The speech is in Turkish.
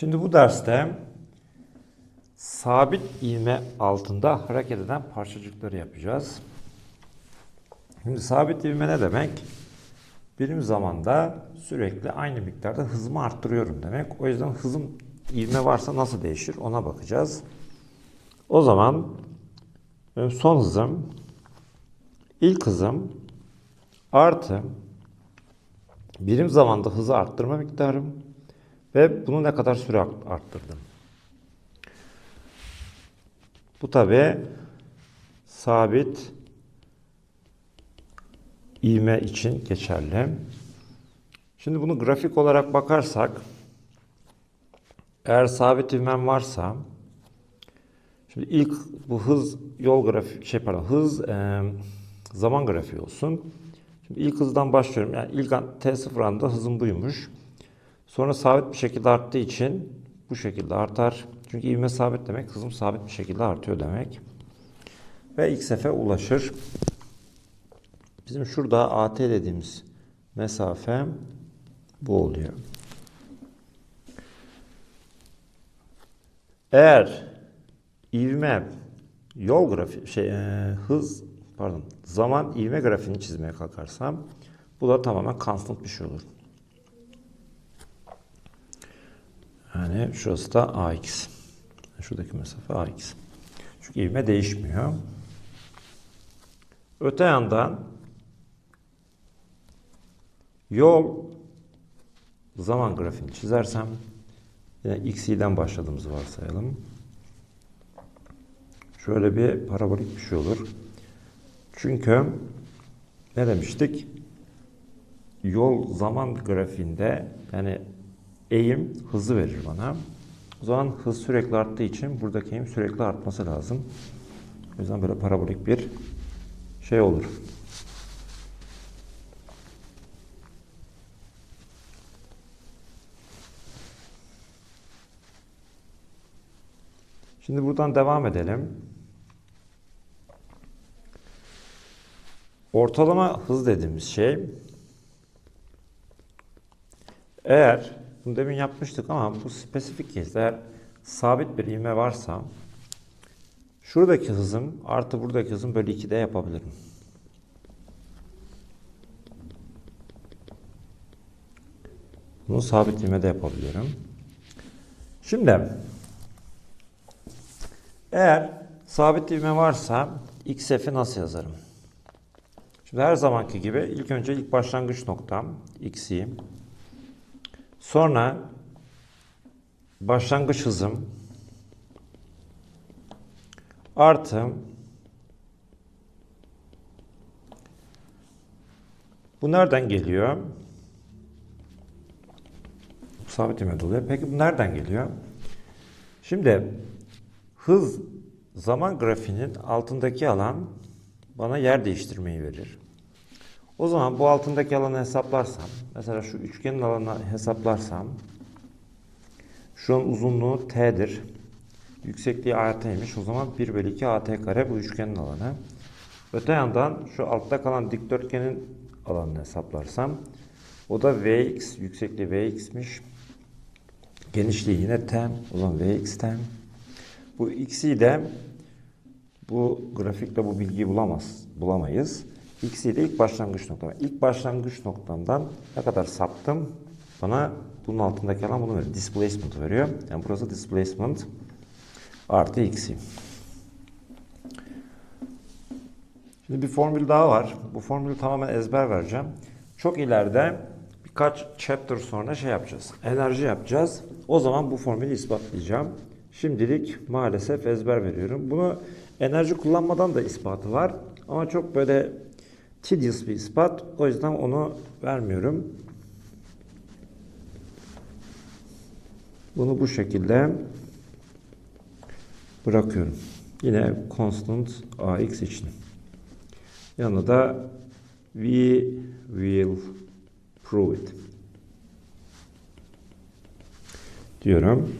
Şimdi bu derste sabit ivme altında hareket eden parçacıkları yapacağız. Şimdi sabit ivme ne demek? Birim zamanda sürekli aynı miktarda hızımı arttırıyorum demek. O yüzden hızım ivme varsa nasıl değişir ona bakacağız. O zaman benim son hızım ilk hızım artı birim zamanda hızı arttırma miktarım ve bunu ne kadar süre art- arttırdım. Bu tabi sabit ivme için geçerli. Şimdi bunu grafik olarak bakarsak eğer sabit ivmem varsa şimdi ilk bu hız yol grafiği şey pardon hız e, zaman grafiği olsun. Şimdi ilk hızdan başlıyorum. Yani ilk an, T0 anda hızım buymuş. Sonra sabit bir şekilde arttığı için bu şekilde artar. Çünkü ivme sabit demek hızım sabit bir şekilde artıyor demek. Ve sefe ulaşır. Bizim şurada AT dediğimiz mesafe bu oluyor. Eğer ivme yol grafiği şey e, hız pardon zaman ivme grafiğini çizmeye kalkarsam bu da tamamen constant bir şey olur. Yani şurası da AX. Şuradaki mesafe AX. Çünkü ivme değişmiyor. Öte yandan yol zaman grafiğini çizersem yine x'den başladığımızı varsayalım. Şöyle bir parabolik bir şey olur. Çünkü ne demiştik? Yol zaman grafiğinde yani eğim hızı verir bana. O zaman hız sürekli arttığı için buradaki eğim sürekli artması lazım. O yüzden böyle parabolik bir şey olur. Şimdi buradan devam edelim. Ortalama hız dediğimiz şey eğer bunu demin yapmıştık ama bu spesifik kez eğer sabit bir ivme varsa şuradaki hızım artı buradaki hızım bölü 2'de yapabilirim. Bunu sabit ivmede yapabiliyorum. Şimdi eğer sabit ivme varsa xf'i nasıl yazarım? Şimdi her zamanki gibi ilk önce ilk başlangıç noktam x'i sonra başlangıç hızım artı bu nereden geliyor? Bu sabit ivmede oluyor. Peki bu nereden geliyor? Şimdi hız zaman grafiğinin altındaki alan bana yer değiştirmeyi verir. O zaman bu altındaki alanı hesaplarsam, mesela şu üçgenin alanını hesaplarsam, şunun uzunluğu t'dir. Yüksekliği at'ymiş. O zaman 1 bölü 2 at kare bu üçgenin alanı. Öte yandan şu altta kalan dikdörtgenin alanını hesaplarsam, o da vx, yüksekliği vx'miş. Genişliği yine t, o zaman vx t. Bu x'i de bu grafikte bu bilgiyi bulamaz, bulamayız. X'i de ilk başlangıç noktam. İlk başlangıç noktamdan ne kadar saptım bana bunun altındaki alan bunu veriyor. Displacement veriyor. Yani burası displacement artı x'i. Şimdi bir formül daha var. Bu formülü tamamen ezber vereceğim. Çok ileride birkaç chapter sonra şey yapacağız. Enerji yapacağız. O zaman bu formülü ispatlayacağım. Şimdilik maalesef ezber veriyorum. Bunu enerji kullanmadan da ispatı var. Ama çok böyle tedious bir ispat. O yüzden onu vermiyorum. Bunu bu şekilde bırakıyorum. Yine constant ax için. Yanına da we will prove it diyorum.